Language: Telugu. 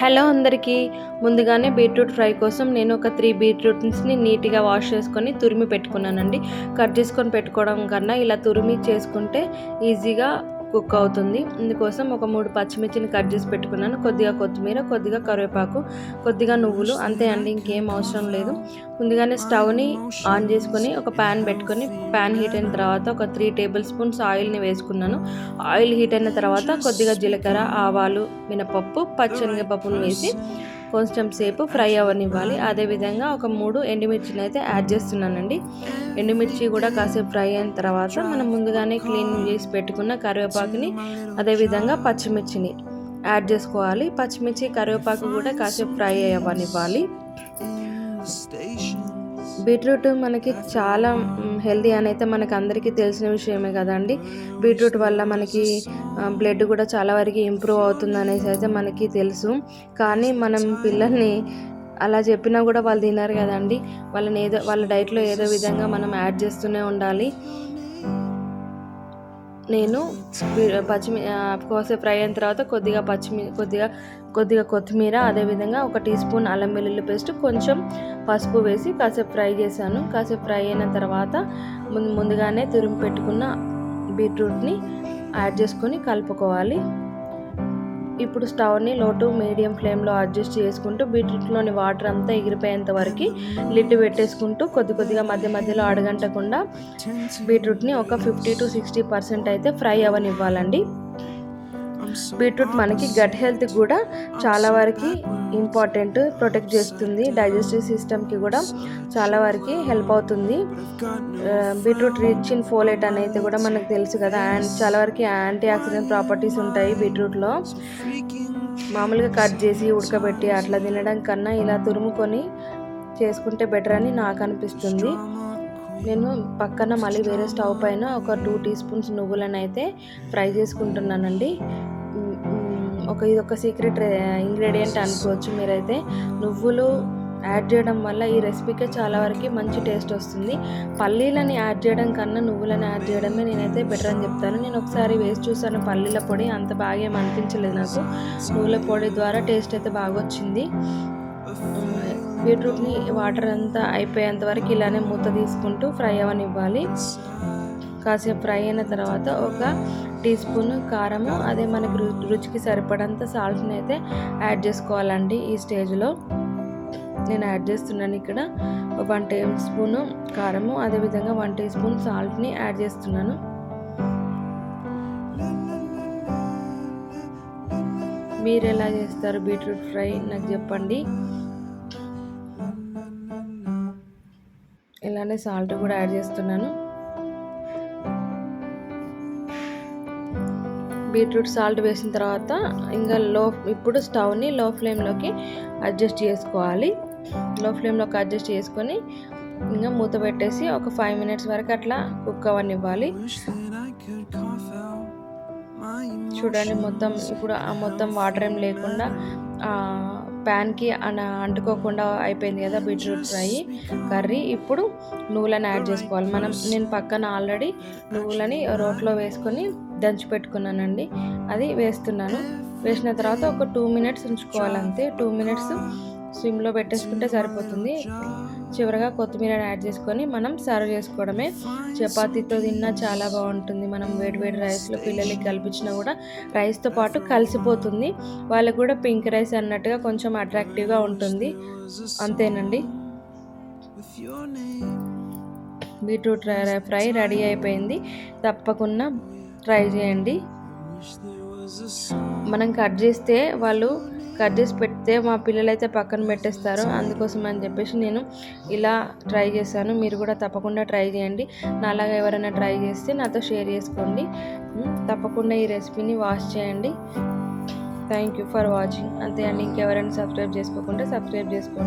హలో అందరికీ. ముందుగానే బీట్రూట్ ఫ్రై కోసం నేను ఒక త్రీ బీట్రూట్స్ని నీట్గా వాష్ చేసుకొని తురిమి పెట్టుకున్నానండి. కట్ చేసుకొని పెట్టుకోవడం కన్నా ఇలా తురిమి చేసుకుంటే ఈజీగా కుక్ అవుతుంది. ఇందుకోసం ఒక మూడు పచ్చిమిర్చిని కట్ చేసి పెట్టుకున్నాను. కొద్దిగా కొత్తిమీర కొద్దిగా కరివేపాకు కొద్దిగా నువ్వులు అంతే అండి ఇంకేం అవసరం లేదు. ముందుగానే స్టవ్ని ఆన్ చేసుకొని ఒక ప్యాన్ పెట్టుకొని ప్యాన్ హీట్ అయిన తర్వాత ఒక త్రీ టేబుల్ స్పూన్స్ ఆయిల్ని వేసుకున్నాను. ఆయిల్ హీట్ అయిన తర్వాత కొద్దిగా జీలకర్ర ఆవాలు మినపప్పు పచ్చనిగపప్పును వేసి కొంచెం సేపు ఫ్రై అవ్వనివ్వాలి అదేవిధంగా ఒక మూడు ఎండుమిర్చిని అయితే యాడ్ చేస్తున్నానండి. ఎండుమిర్చి కూడా కాసేపు ఫ్రై అయిన తర్వాత మనం ముందుగానే క్లీన్ చేసి పెట్టుకున్న కరివేపాకుని అదేవిధంగా పచ్చిమిర్చిని యాడ్ చేసుకోవాలి. పచ్చిమిర్చి కరివేపాకు కూడా కాసేపు ఫ్రై అవ్వనివ్వాలి బీట్రూట్ మనకి చాలా హెల్దీ అని అయితే మనకు అందరికీ తెలిసిన విషయమే కదండి. బీట్రూట్ వల్ల మనకి బ్లడ్ కూడా చాలా వరకు ఇంప్రూవ్ అవుతుంది అనేసి అయితే మనకి తెలుసు. కానీ మనం పిల్లల్ని అలా చెప్పినా కూడా వాళ్ళు తినరు కదండి. వాళ్ళని ఏదో వాళ్ళ డైట్లో ఏదో విధంగా మనం యాడ్ చేస్తూనే ఉండాలి. నేను పచ్చిమి కోసే ఫ్రై అయిన తర్వాత కొద్దిగా పచ్చిమి కొద్దిగా కొద్దిగా కొత్తిమీర అదేవిధంగా ఒక టీ స్పూన్ అల్లం వెల్లుల్లి పేస్ట్ కొంచెం పసుపు వేసి కాసేపు ఫ్రై చేశాను. కాసేపు ఫ్రై అయిన తర్వాత ముందు ముందుగానే తురిమి పెట్టుకున్న బీట్రూట్ని యాడ్ చేసుకొని కలుపుకోవాలి. ఇప్పుడు స్టవ్ని లో టు మీడియం ఫ్లేమ్లో అడ్జస్ట్ చేసుకుంటూ బీట్రూట్లోని వాటర్ అంతా ఎగిరిపోయేంత వరకు లిడ్ పెట్టేసుకుంటూ కొద్ది కొద్దిగా మధ్య మధ్యలో అడగంటకుండా బీట్రూట్ని ఒక ఫిఫ్టీ టు సిక్స్టీ పర్సెంట్ అయితే ఫ్రై అవ్వనివ్వాలండి. బీట్రూట్ మనకి గట్ హెల్త్ కూడా చాలా వరకు ఇంపార్టెంట్ ప్రొటెక్ట్ చేస్తుంది. డైజెస్టివ్ సిస్టమ్కి కూడా చాలా వరకు హెల్ప్ అవుతుంది. బీట్రూట్ రిచ్ ఇన్ ఫోలేట్ అనేది కూడా మనకు తెలుసు కదా. అండ్ చాలా వరకు యాంటీ ఆక్సిడెంట్ ప్రాపర్టీస్ ఉంటాయి బీట్రూట్లో. మామూలుగా కట్ చేసి ఉడకబెట్టి అట్లా తినడం కన్నా ఇలా తురుముకొని చేసుకుంటే బెటర్ అని నాకు అనిపిస్తుంది. నేను పక్కన మళ్ళీ వేరే స్టవ్ పైన ఒక టూ టీ స్పూన్స్ నువ్వులను అయితే ఫ్రై చేసుకుంటున్నానండి. ఒక ఇది ఒక సీక్రెట్ ఇంగ్రీడియంట్ అనుకోవచ్చు మీరైతే. నువ్వులు యాడ్ చేయడం వల్ల ఈ రెసిపీకే చాలా వరకు మంచి టేస్ట్ వస్తుంది. పల్లీలని యాడ్ చేయడం కన్నా నువ్వులను యాడ్ చేయడమే నేనైతే బెటర్ అని చెప్తాను. నేను ఒకసారి వేసి చూసాను పల్లీల పొడి అంత బాగా ఏం అనిపించలేదు నాకు. నువ్వుల పొడి ద్వారా టేస్ట్ అయితే బాగా వచ్చింది బీట్రూట్ని వాటర్ అంతా అయిపోయేంత వరకు ఇలానే మూత తీసుకుంటూ ఫ్రై అవ్వనివ్వాలి కాసేపు ఫ్రై అయిన తర్వాత ఒక టీ స్పూన్ కారము అదే మనకి రుచికి సరిపడంత సాల్ట్ని అయితే యాడ్ చేసుకోవాలండి ఈ స్టేజ్లో. నేను యాడ్ చేస్తున్నాను ఇక్కడ వన్ టేబుల్ స్పూన్ కారము అదేవిధంగా వన్ టీ స్పూన్ సాల్ట్ని యాడ్ చేస్తున్నాను. మీరు ఎలా చేస్తారు బీట్రూట్ ఫ్రై నాకు చెప్పండి. ఇలానే సాల్ట్ కూడా యాడ్ చేస్తున్నాను. బీట్రూట్ సాల్ట్ వేసిన తర్వాత ఇంకా లో ఇప్పుడు స్టవ్ని లో ఫ్లేమ్లోకి అడ్జస్ట్ చేసుకోవాలి. లో ఫ్లేమ్లోకి అడ్జస్ట్ చేసుకొని ఇంకా మూత పెట్టేసి ఒక ఫైవ్ మినిట్స్ వరకు అట్లా కుక్ అవ్వనివ్వాలి. చూడండి మొత్తం ఇప్పుడు ఆ మొత్తం వాటర్ ఏం లేకుండా ప్యాన్కి అంటుకోకుండా అయిపోయింది కదా బీట్రూట్ ఫ్రై కర్రీ. ఇప్పుడు నువ్వులను యాడ్ చేసుకోవాలి. మనం నేను పక్కన ఆల్రెడీ నువ్వులని రోట్లో వేసుకొని దంచి పెట్టుకున్నానండి. అది వేస్తున్నాను. వేసిన తర్వాత ఒక టూ మినిట్స్ ఉంచుకోవాలి అంతే టూ మినిట్స్ స్విమ్లో పెట్టేసుకుంటే సరిపోతుంది. చివరగా కొత్తిమీర యాడ్ చేసుకొని మనం సర్వ్ చేసుకోవడమే. చపాతీతో తిన్నా చాలా బాగుంటుంది. మనం వేడి వేడి రైస్లో పిల్లలకి కల్పించినా కూడా రైస్తో పాటు కలిసిపోతుంది. వాళ్ళకి కూడా పింక్ రైస్ అన్నట్టుగా కొంచెం అట్రాక్టివ్గా ఉంటుంది. అంతేనండి. బీట్రూట్ ఫ్రై రెడీ అయిపోయింది. తప్పకుండా ట్రై చేయండి. మనం కట్ చేస్తే వాళ్ళు కట్ పెడితే మా పిల్లలైతే పక్కన పెట్టేస్తారు. అందుకోసం అని చెప్పేసి నేను ఇలా ట్రై చేశాను. మీరు కూడా తప్పకుండా ట్రై చేయండి. నాలాగా ఎవరైనా ట్రై చేస్తే నాతో షేర్ చేసుకోండి. తప్పకుండా ఈ రెసిపీని వాష్ చేయండి. థ్యాంక్ యూ ఫర్ వాచింగ్ అంతే అండి ఇంకెవరైనా సబ్స్క్రైబ్ చేసుకోకుండా సబ్స్క్రైబ్ చేసుకోండి.